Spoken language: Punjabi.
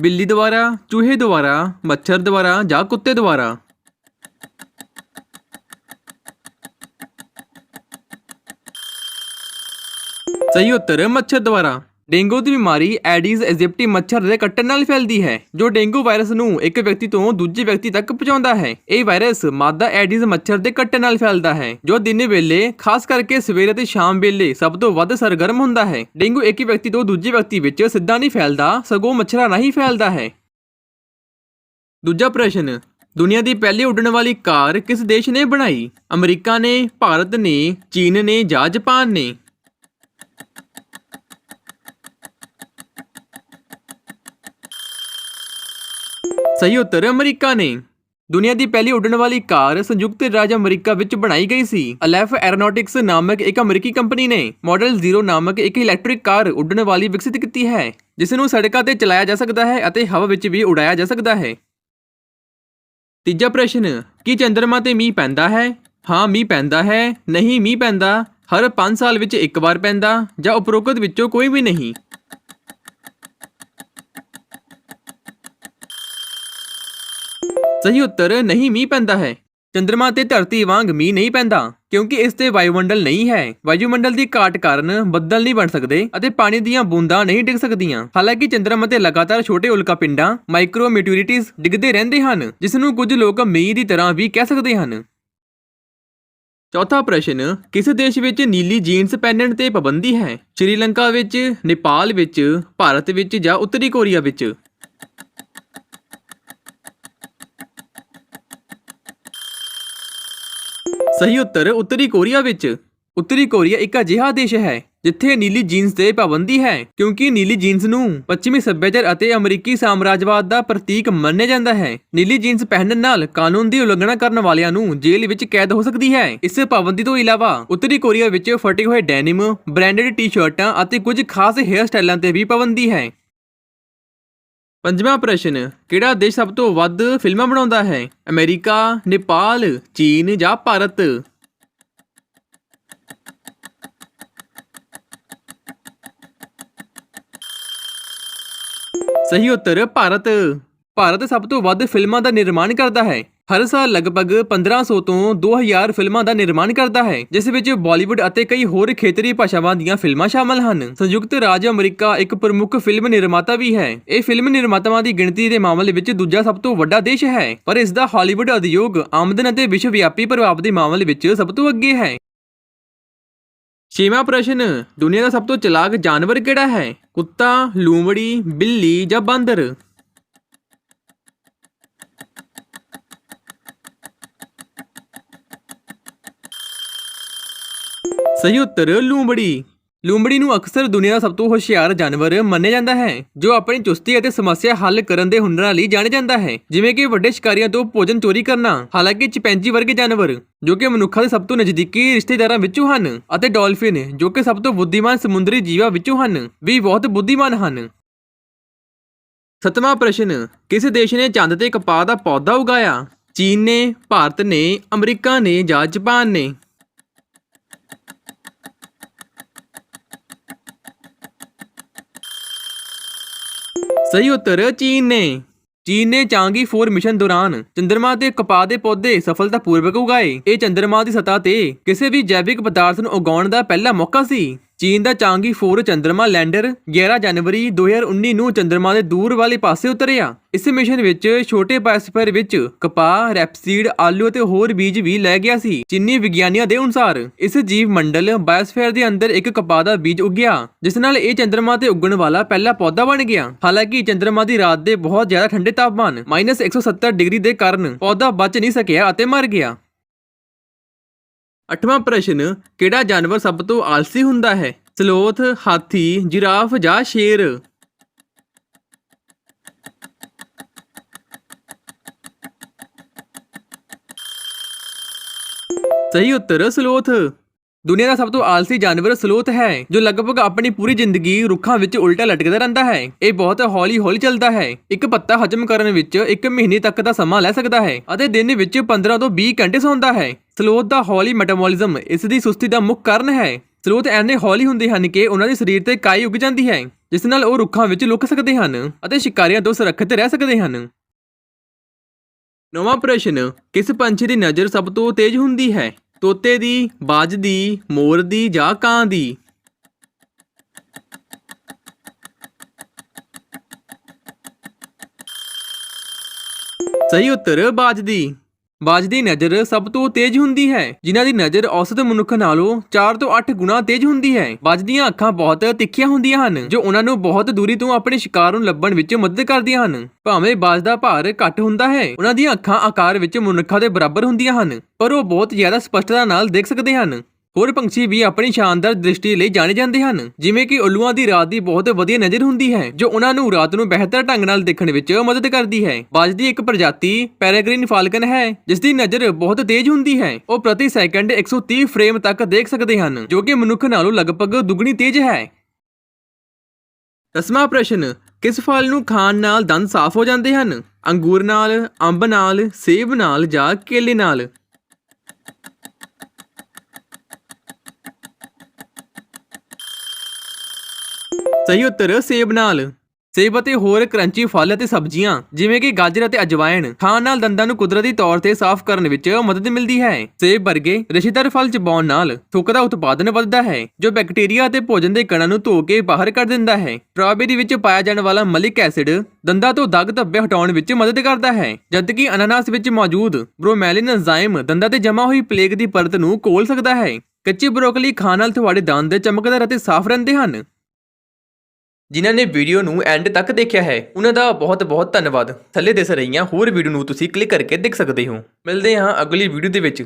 ਬਿੱਲੀ ਦੁਆਰਾ ਚੂਹੇ ਦੁਆਰਾ ਮੱਛਰ ਦੁਆਰਾ ਜਾਂ ਕੁੱਤੇ ਦੁਆਰਾ ਸਹੀ ਉੱਤਰ ਮੱਛਰ ਦੁਆਰਾ ਡੇਂਗੂ ਦੀ ਬਿਮਾਰੀ ਐਡੀਜ਼ ਐਜਿਪਟੀ ਮੱਛਰ ਦੇ ਕੱਟਣ ਨਾਲ ਫੈਲਦੀ ਹੈ, ਜੋ ਡੇਂਗੂ ਵਾਇਰਸ ਨੂੰ ਇੱਕ ਵਿਅਕਤੀ ਤੋਂ ਦੂਜੇ ਵਿਅਕਤੀ ਤੱਕ ਪਹੁੰਚਾਉਂਦਾ ਹੈ। ਇਹ ਵਾਇਰਸ ਮਾਦਾ ਐਡੀਜ਼ ਮੱਛਰ ਦੇ ਕੱਟਣ ਨਾਲ ਫੈਲਦਾ ਹੈ, ਜੋ ਦਿਨ ਵੇਲੇ, ਖਾਸ ਕਰਕੇ ਸਵੇਰ ਅਤੇ ਸ਼ਾਮ ਵੇਲੇ ਸਭ ਤੋਂ ਵੱਧ ਸਰਗਰਮ ਹੁੰਦਾ ਹੈ। ਡੇਂਗੂ ਇੱਕ ਵਿਅਕਤੀ ਤੋਂ ਦੂਜੇ ਵਿਅਕਤੀ ਵਿੱਚ ਸਿੱਧਾ ਨਹੀਂ ਫੈਲਦਾ, ਸਗੋਂ ਮੱਛਰਾਂ ਰਾਹੀਂ ਫੈਲਦਾ ਹੈ। ਦੂਜਾ ਪ੍ਰਸ਼ਨ, ਦੁਨੀਆ ਦੀ ਪਹਿਲੀ ਉੱਡਣ ਵਾਲੀ ਕਾਰ ਕਿਸ ਦੇਸ਼ ਨੇ ਬਣਾਈ? ਅਮਰੀਕਾ ਨੇ, ਭਾਰਤ ਨੇ, ਚੀਨ ਨੇ ਜਾਂ ਜਾਪਾਨ ਨੇ? ਸਹੀ ਉੱਤਰ ਅਮਰੀਕਾ ਨੇ ਦੁਨੀਆ ਦੀ ਪਹਿਲੀ ਉੱਡਣ ਵਾਲੀ ਕਾਰ ਸੰਯੁਕਤ ਰਾਜ ਅਮਰੀਕਾ ਵਿੱਚ ਬਣਾਈ ਗਈ ਸੀ। ਅਲੈਫ ਐਰੋਨੌਟਿਕਸ ਨਾਮਕ ਇੱਕ ਅਮਰੀਕੀ ਕੰਪਨੀ ਨੇ ਮਾਡਲ 0 ਨਾਮਕ ਇੱਕ ਇਲੈਕਟ੍ਰਿਕ ਕਾਰ ਉੱਡਣ ਵਾਲੀ ਵਿਕਸਿਤ ਕੀਤੀ ਹੈ, ਜਿਸ ਨੂੰ ਸੜਕਾਂ ਤੇ ਚਲਾਇਆ ਜਾ ਸਕਦਾ ਹੈ ਅਤੇ ਹਵਾ ਵਿੱਚ ਵੀ ਉਡਾਇਆ ਜਾ ਸਕਦਾ ਹੈ। ਤੀਜਾ ਪ੍ਰਸ਼ਨ, ਕੀ ਚੰਦਰਮਾ ਤੇ ਮੀਂਹ ਪੈਂਦਾ ਹੈ? ਹਾਂ, ਮੀਂਹ ਪੈਂਦਾ ਹੈ। ਨਹੀਂ, ਮੀਂਹ ਪੈਂਦਾ। ਹਰ 5 ਸਾਲ ਵਿੱਚ ਇੱਕ ਵਾਰ ਪੈਂਦਾ ਜਾਂ ਉਪਰੋਕਤ ਵਿੱਚੋਂ ਕੋਈ ਵੀ ਨਹੀਂ। ਸਹੀ ਉੱਤਰ ਨਹੀਂ ਮੀਂਹ ਪੈਂਦਾ ਹੈ। ਚੰ드ਰਮਾ ਤੇ ਧਰਤੀ ਵਾਂਗ ਮੀਂਹ ਨਹੀਂ ਪੈਂਦਾ, ਕਿਉਂਕਿ ਇਸ ਤੇ ਵਾਯੂਮੰਡਲ ਨਹੀਂ ਹੈ। ਵਾਯੂਮੰਡਲ ਦੀ ਘਾਟ ਕਾਰਨ ਬੱਦਲ ਨਹੀਂ ਬਣ ਸਕਦੇ ਅਤੇ ਪਾਣੀ ਦੀਆਂ ਬੂੰਦਾਂ ਨਹੀਂ ਡਿੱਗ ਸਕਦੀਆਂ। ਹਾਲਾਂਕਿ ਚੰਦਰਮਾ ਤੇ ਲਗਾਤਾਰ ਛੋਟੇ ਉਲਕਾ ਪਿੰਡਾਂ ਮਾਈਕਰੋ ਮਿਟਿਓਰਿਟੀਜ਼ ਡਿੱਗਦੇ ਰਹਿੰਦੇ ਹਨ ਜਿਸ ਨੂੰ ਕੁਝ ਲੋਕ ਮੀਂਹ ਦੀ ਤਰ੍ਹਾਂ ਵੀ ਕਹਿ ਸਕਦੇ ਹਨ। ਚੌਥਾ ਪ੍ਰਸ਼ਨ, ਕਿਸ ਦੇਸ਼ ਵਿੱਚ ਨੀਲੀ ਜੀਨਸ ਪਹਿਨਣ ਤੇ ਪਾਬੰਦੀ ਹੈ? ਸ਼੍ਰੀਲੰਕਾ ਵਿੱਚ, ਨੇਪਾਲ ਵਿੱਚ, ਭਾਰਤ ਵਿੱਚ ਜਾਂ ਉੱਤਰੀ ਕੋਰੀਆ ਵਿੱਚ? ਸਹੀ ਉੱਤਰ ਉੱਤਰੀ ਕੋਰੀਆ ਵਿੱਚ। ਉੱਤਰੀ ਕੋਰੀਆ ਇੱਕ ਅਜਿਹਾ ਦੇਸ਼ ਹੈ, ਜਿੱਥੇ ਨੀਲੀ ਜੀਨਸ ਤੇ ਪਾਬੰਦੀ ਹੈ, ਕਿਉਂਕਿ ਨੀਲੀ ਜੀਨਸ ਨੂੰ ਪੱਛਮੀ ਸੱਭਿਆਚਾਰ ਅਤੇ ਅਮਰੀਕੀ ਸਾਮਰਾਜਵਾਦ ਦਾ ਪ੍ਰਤੀਕ ਮੰਨਿਆ ਜਾਂਦਾ ਹੈ। ਨੀਲੀ ਜੀਨਸ ਪਹਿਨਣ ਨਾਲ ਕਾਨੂੰਨ ਦੀ ਉਲੰਘਣਾ ਕਰਨ ਵਾਲਿਆਂ ਨੂੰ ਜੇਲ੍ਹ ਵਿੱਚ ਕੈਦ ਹੋ ਸਕਦੀ ਹੈ। ਇਸ ਪਾਬੰਦੀ ਤੋਂ ਇਲਾਵਾ ਉੱਤਰੀ ਕੋਰੀਆ ਵਿੱਚ ਫਟੇ ਹੋਏ ਡੈਨਿਮ, ਬ੍ਰਾਂਡਡ ਟੀ-ਸ਼ਰਟਾਂ ਅਤੇ ਕੁਝ ਖਾਸ ਹੇਅਰ ਸਟਾਈਲਾਂ ਤੇ ਵੀ ਪਾਬੰਦੀ ਹੈ। ਪੰਜਵਾਂ ਪ੍ਰਸ਼ਨ, ਕਿਹੜਾ ਦੇਸ਼ ਸਭ ਤੋਂ ਵੱਧ ਫਿਲਮਾਂ ਬਣਾਉਂਦਾ ਹੈ? ਅਮਰੀਕਾ, ਨੇਪਾਲ, ਚੀਨ ਜਾਂ ਭਾਰਤ? ਸਹੀ ਉੱਤਰ, ਭਾਰਤ। ਭਾਰਤ ਸਭ ਤੋਂ ਵੱਧ ਫਿਲਮਾਂ ਦਾ ਨਿਰਮਾਣ ਕਰਦਾ ਹੈ। ਹਰ ਸਾਲ ਲਗਭਗ 1500 ਤੋਂ 2000 ਫਿਲਮਾਂ ਦਾ ਨਿਰਮਾਣ ਕਰਦਾ ਹੈ, ਜਿਸ ਵਿੱਚ ਬਾਲੀਵੁੱਡ ਅਤੇ ਕਈ ਹੋਰ ਖੇਤਰੀ ਭਾਸ਼ਾਵਾਂ ਦੀਆਂ ਫਿਲਮਾਂ ਸ਼ਾਮਲ ਹਨ। ਸੰਯੁਕਤ ਰਾਜ ਅਮਰੀਕਾ ਇੱਕ ਪ੍ਰਮੁੱਖ ਫਿਲਮ ਨਿਰਮਾਤਾ ਵੀ ਹੈ। ਇਹ ਫਿਲਮ ਨਿਰਮਾਤਾਵਾਂ ਦੀ ਗਿਣਤੀ ਦੇ ਮਾਮਲੇ ਵਿੱਚ ਦੂਜਾ ਸਭ ਤੋਂ ਵੱਡਾ ਦੇਸ਼ ਹੈ, ਪਰ ਇਸ ਦਾ ਹਾਲੀਵੁੱਡ ਉਦਯੋਗ ਆਮਦਨ ਅਤੇ ਵਿਸ਼ਵ ਵਿਆਪੀ ਪ੍ਰਭਾਵ ਦੇ ਮਾਮਲੇ ਵਿੱਚ ਸਭ ਤੋਂ ਅੱਗੇ ਹੈ। ਛੇਵਾਂ ਪ੍ਰਸ਼ਨ, ਦੁਨੀਆ ਦਾ ਸਭ ਤੋਂ ਚਲਾਕ ਜਾਨਵਰ ਕਿਹੜਾ ਹੈ? ਕੁੱਤਾ, ਲੂੰਬੜੀ, ਬਿੱਲੀ ਜਾਂ ਬਾਂਦਰ? ਸਹੀ ਉੱਤਰ, ਲੂੰਬੜੀ। ਲੂੰਬੜੀ ਨੂੰ ਅਕਸਰ ਦੁਨੀਆ ਦਾ ਸਭ ਤੋਂ ਹੁਸ਼ਿਆਰ ਜਾਨਵਰ ਮੰਨਿਆ ਜਾਂਦਾ ਹੈ, ਜੋ ਆਪਣੀ ਚੁਸਤੀ ਅਤੇ ਸਮੱਸਿਆ ਹੱਲ ਕਰਨ ਦੇ ਹੁਨਰਾਂ ਲਈ ਜਾਣਿਆ ਜਾਂਦਾ ਹੈ, ਜਿਵੇਂ ਕਿ ਵੱਡੇ ਸ਼ਿਕਾਰੀਆਂ ਤੋਂ ਭੋਜਨ ਚੋਰੀ ਕਰਨਾ, ਹਾਲਾਂਕਿ ਚਿੰਪੈਂਜੀ ਵਰਗੇ ਜਾਨਵਰ, ਜੋ ਕਿ ਮਨੁੱਖਾਂ ਦੇ ਸਭ ਤੋਂ ਨਜ਼ਦੀਕੀ ਰਿਸ਼ਤੇਦਾਰਾਂ ਵਿੱਚੋਂ ਹਨ, ਅਤੇ ਡਾਲਫਿਨ, ਜੋ ਕਿ ਸਭ ਤੋਂ ਬੁੱਧੀਮਾਨ ਸਮੁੰਦਰੀ ਜੀਵਾਂ ਵਿੱਚੋਂ ਹਨ, ਵੀ ਬਹੁਤ ਬੁੱਧੀਮਾਨ ਹਨ। ਸਤਵਾਂ ਪ੍ਰਸ਼ਨ, ਕਿਸ ਦੇਸ਼ ਨੇ ਚੰਦ ਤੇ ਕਪਾਹ ਦਾ ਪੌਦਾ ਉਗਾਇਆ? ਚੀਨ ਨੇ, ਭਾਰਤ ਨੇ, ਅਮਰੀਕਾ ਨੇ ਜਾਂ ਜਾਪਾਨ ਨੇ? ਸਹੀ ਉੱਤਰ, ਚੀਨ ਨੇ। ਚੀਨ ਨੇ ਚਾਂਗੀ 4 ਮਿਸ਼ਨ ਦੌਰਾਨ ਚੰ드ਰਮਾ ਤੇ ਕਪਾਹ ਦੇ ਪੌਦੇ ਸਫਲਤਾਪੂਰਵਕ ਉਗਾਏ। ਇਹ ਚੰ드ਰਮਾ ਦੀ ਸਤਹ ਤੇ ਕਿਸੇ ਵੀ ਜੈਵਿਕ ਪਦਾਰਥ ਨੂੰ ਉਗਾਉਣ ਦਾ ਪਹਿਲਾ ਮੌਕਾ ਸੀ। ਚੀਨ ਦਾ ਚਾਂਗੀ 4 ਚੰਦਰਮਾ ਲੈਂਡਰ 11 ਜਨਵਰੀ 2019 ਨੂੰ ਚੰਦਰਮਾ ਦੇ ਦੂਰ ਵਾਲੇ ਪਾਸੇ ਉਤਰਿਆ ਇਸ ਮਿਸ਼ਨ ਵਿੱਚ ਛੋਟੇ ਪੈਸਫਰ ਵਿੱਚ ਕਪਾਹ, ਰੈਪਸੀਡ, ਆਲੂ ਅਤੇ ਹੋਰ ਬੀਜ ਵੀ ਲੈ ਗਿਆ ਸੀ। ਚੀਨੀ ਵਿਗਿਆਨੀਆਂ ਦੇ ਅਨੁਸਾਰ ਇਸ ਜੀਵ ਮੰਡਲ ਬਾਇਓਸਫੇਅਰ ਦੇ ਅੰਦਰ ਇੱਕ ਕਪਾਹ ਦਾ ਬੀਜ ਉੱਗਿਆ ਜਿਸ ਨਾਲ ਇਹ ਚੰਦਰਮਾ ਤੇ ਉੱਗਣ ਵਾਲਾ ਪਹਿਲਾ ਪੌਦਾ ਬਣ ਗਿਆ। ਹਾਲਾਂਕਿ ਚੰਦਰਮਾ ਦੀ ਰਾਤ ਦੇ ਬਹੁਤ ਜ਼ਿਆਦਾ ਠੰਡੇ ਤਾਪਮਾਨ -170 ਡਿਗਰੀ ਦੇ ਕਾਰਨ ਪੌਦਾ ਬਚ ਨਹੀਂ ਸਕਿਆ ਅਤੇ ਮਰ ਗਿਆ। ਅੱਠਵਾਂ ਪ੍ਰਸ਼ਨ, ਕਿਹੜਾ ਜਾਨਵਰ ਸਭ ਤੋਂ ਆਲਸੀ ਹੁੰਦਾ ਹੈ? ਸਲੋਥ, ਹਾਥੀ, ਜਿਰਾਫ ਜਾਂ ਸ਼ੇਰ? ਸਹੀ ਉੱਤਰ, ਸਲੋਥ। ਦੁਨੀਆ ਦਾ ਸਭ ਤੋਂ ਆਲਸੀ ਜਾਨਵਰ ਸਲੋਥ ਹੈ, ਜੋ ਲਗਭਗ ਆਪਣੀ ਪੂਰੀ ਜ਼ਿੰਦਗੀ ਰੁੱਖਾਂ ਵਿੱਚ ਉਲਟਾ ਲਟਕਦਾ ਰਹਿੰਦਾ ਹੈ। ਇਹ ਬਹੁਤ ਹੌਲੀ-ਹੌਲੀ ਚੱਲਦਾ ਹੈ। ਇੱਕ ਪੱਤਾ ਹਜਮ ਕਰਨ ਵਿੱਚ 1 ਮਹੀਨੇ ਤੱਕ ਦਾ ਸਮਾਂ ਲੈ ਸਕਦਾ ਹੈ ਅਤੇ ਦਿਨ ਵਿੱਚ 15 ਤੋਂ 20 ਘੰਟੇ ਸੌਂਦਾ ਹੈ। ਸਲੋਥ ਦਾ ਹੌਲੀ ਮੈਟਾਬੋਲਿਜ਼ਮ ਇਸ ਦੀ ਸੁਸਤੀ ਦਾ ਮੁੱਖ ਕਾਰਨ ਹੈ। ਸਲੋਥ ਐਨੇ ਹੌਲੀ ਹੁੰਦੇ ਹਨ ਕਿ ਉਹਨਾਂ ਦੇ ਸਰੀਰ ਤੇ ਕਾਈ ਉੱਗ ਜਾਂਦੀ ਹੈ, ਜਿਸ ਨਾਲ ਉਹ ਰੁੱਖਾਂ ਵਿੱਚ ਲੁਕ ਸਕਦੇ ਹਨ ਅਤੇ ਸ਼ਿਕਾਰੀਆਂ ਤੋਂ ਸੁਰੱਖਿਅਤ ਰਹਿ ਸਕਦੇ ਹਨ। ਨਵਾਂ ਪ੍ਰਸ਼ਨ, ਕਿਸ ਪੰਛੀ ਦੀ ਨਜ਼ਰ ਸਭ ਤੋਂ ਤੇਜ਼ ਹੁੰਦੀ ਹੈ? ਤੋਤੇ ਦੀ ਬਾਜ ਦੀ ਮੋਰ ਦੀ ਜਾਂ ਕਾਂ ਦੀ? ਸਹੀ ਉੱਤਰ ਬਾਜ ਦੀ। ਬਾਜ ਦੀ ਨਜ਼ਰ ਸਭ ਤੋਂ ਤੇਜ਼ ਹੁੰਦੀ ਹੈ, ਜਿਨ੍ਹਾਂ ਦੀ ਨਜ਼ਰ ਔਸਤ ਮਨੁੱਖ ਨਾਲੋਂ 4 ਤੋਂ 8 ਗੁਣਾ ਤੇਜ਼ ਹੁੰਦੀ ਹੈ। ਬਾਜ ਦੀਆਂ ਅੱਖਾਂ ਬਹੁਤ ਤਿੱਖੀਆਂ ਹੁੰਦੀਆਂ ਹਨ, ਜੋ ਉਹਨਾਂ ਨੂੰ ਬਹੁਤ ਦੂਰੀ ਤੋਂ ਆਪਣੇ ਸ਼ਿਕਾਰ ਨੂੰ ਲੱਭਣ ਵਿੱਚ ਮਦਦ ਕਰਦੀਆਂ ਹਨ। ਭਾਵੇਂ ਬਾਜ ਦਾ ਭਾਰ ਘੱਟ ਹੁੰਦਾ ਹੈ, ਉਹਨਾਂ ਦੀਆਂ ਅੱਖਾਂ ਆਕਾਰ ਵਿੱਚ ਮਨੁੱਖਾਂ ਦੇ ਬਰਾਬਰ ਹੁੰਦੀਆਂ ਹਨ, ਪਰ ਉਹ ਬਹੁਤ ਜ਼ਿਆਦਾ ਸਪਸ਼ਟਤਾ ਨਾਲ ਦੇਖ ਸਕਦੇ ਹਨ। ਹੋਰ ਪੰਛੀ ਵੀ ਆਪਣੀ ਸ਼ਾਨਦਾਰ ਦ੍ਰਿਸ਼ਟੀ ਲਈ ਜਾਣੇ ਜਾਂਦੇ ਹਨ, ਜਿਵੇਂ ਕਿ ਉੱਲੂਆਂ ਦੀ ਰਾਤ ਦੀ ਬਹੁਤ ਵਧੀਆ ਨਜ਼ਰ ਹੁੰਦੀ ਹੈ, ਜੋ ਉਹਨਾਂ ਨੂੰ ਰਾਤ ਨੂੰ ਬਿਹਤਰ ਢੰਗ ਨਾਲ ਦੇਖਣ ਵਿੱਚ ਮਦਦ ਕਰਦੀ ਹੈ। ਬਾਜ ਦੀ ਇੱਕ ਪ੍ਰਜਾਤੀ ਪੈਰਾਗ੍ਰੀਨ ਫਾਲਕਨ ਹੈ ਜਿਸ ਦੀ ਨਜ਼ਰ ਬਹੁਤ ਤੇਜ਼ ਹੁੰਦੀ ਹੈ। ਉਹ ਪ੍ਰਤੀ ਸੈਕਿੰਡ 130 ਫਰੇਮ ਤੱਕ ਦੇਖ ਸਕਦੇ ਹਨ, ਜੋ ਕਿ ਮਨੁੱਖ ਨਾਲੋਂ ਲਗਭਗ ਦੁੱਗਣੀ ਤੇਜ਼ ਹੈ। ਦਸਵਾਂ ਪ੍ਰਸ਼ਨ, ਕਿਸ ਫਲ ਨੂੰ ਖਾਣ ਨਾਲ ਦੰਦ ਸਾਫ਼ ਹੋ ਜਾਂਦੇ ਹਨ? ਅੰਗੂਰ ਨਾਲ, ਅੰਬ ਨਾਲ, ਸੇਬ ਨਾਲ ਜਾਂ ਕੇਲੇ ਨਾਲ? ਸਹੀ ਉੱਤਰ, ਸੇਬ ਨਾਲ। ਸੇਬ ਅਤੇ ਹੋਰ ਕਰੰਚੀ ਫਲ ਅਤੇ ਸਬਜ਼ੀਆਂ, ਜਿਵੇਂ ਕਿ ਗਾਜਰ ਅਤੇ ਅਜਵਾਇਣ, ਖਾਣ ਨਾਲ ਦੰਦਾਂ ਨੂੰ ਕੁਦਰਤੀ ਤੌਰ ਤੇ ਸਾਫ਼ ਕਰਨ ਵਿੱਚ ਮਦਦ ਮਿਲਦੀ ਹੈ। ਸੇਬ ਵਰਗੇ ਰਸ਼ੀਦਾਰ ਫਲ ਚਬਾਉਣ ਨਾਲ ਥੁੱਕ ਦਾ ਉਤਪਾਦਨ ਵੱਧਦਾ ਹੈ, ਜੋ ਬੈਕਟੀਰੀਆ ਅਤੇ ਭੋਜਨ ਦੇ ਕਣਾਂ ਨੂੰ ਧੋ ਕੇ ਬਾਹਰ ਕੱਢ ਦਿੰਦਾ ਹੈ। ਸਟ੍ਰਾਬੇਰੀ ਵਿੱਚ ਪਾਇਆ ਜਾਣ ਵਾਲਾ ਮਲਿਕ ਐਸਿਡ ਦੰਦਾਂ ਤੋਂ ਦਾਗ ਧੱਬੇ ਹਟਾਉਣ ਵਿੱਚ ਮਦਦ ਕਰਦਾ ਹੈ, ਜਦਕਿ ਅਨਾਨਾਸ ਵਿੱਚ ਮੌਜੂਦ ਬ੍ਰੋਮੈਲਿਨ ਐਂਜ਼ਾਈਮ ਦੰਦਾਂ ਤੇ ਜਮ੍ਹਾਂ ਹੋਈ ਪਲੇਗ ਦੀ ਪਰਤ ਨੂੰ ਘੋਲ ਸਕਦਾ ਹੈ। ਕੱਚੀ ਬਰੋਕਲੀ ਖਾਣ ਨਾਲ ਤੁਹਾਡੇ ਦੰਦ ਚਮਕਦਾਰ ਅਤੇ ਸਾਫ਼ ਰਹਿੰਦੇ ਹਨ। ਜਿਨ੍ਹਾਂ ਨੇ ਵੀਡੀਓ ਨੂੰ ਐਂਡ ਤੱਕ ਦੇਖਿਆ ਹੈ, ਉਹਨਾਂ ਦਾ ਬਹੁਤ ਬਹੁਤ ਧੰਨਵਾਦ। ਥੱਲੇ ਦਿਸ ਰਹੀਆਂ ਹੋਰ ਵੀਡੀਓ ਨੂੰ ਤੁਸੀਂ ਕਲਿੱਕ ਕਰਕੇ ਦੇਖ ਸਕਦੇ ਹੋ। ਮਿਲਦੇ ਹਾਂ ਅਗਲੀ ਵੀਡੀਓ ਦੇ ਵਿੱਚ।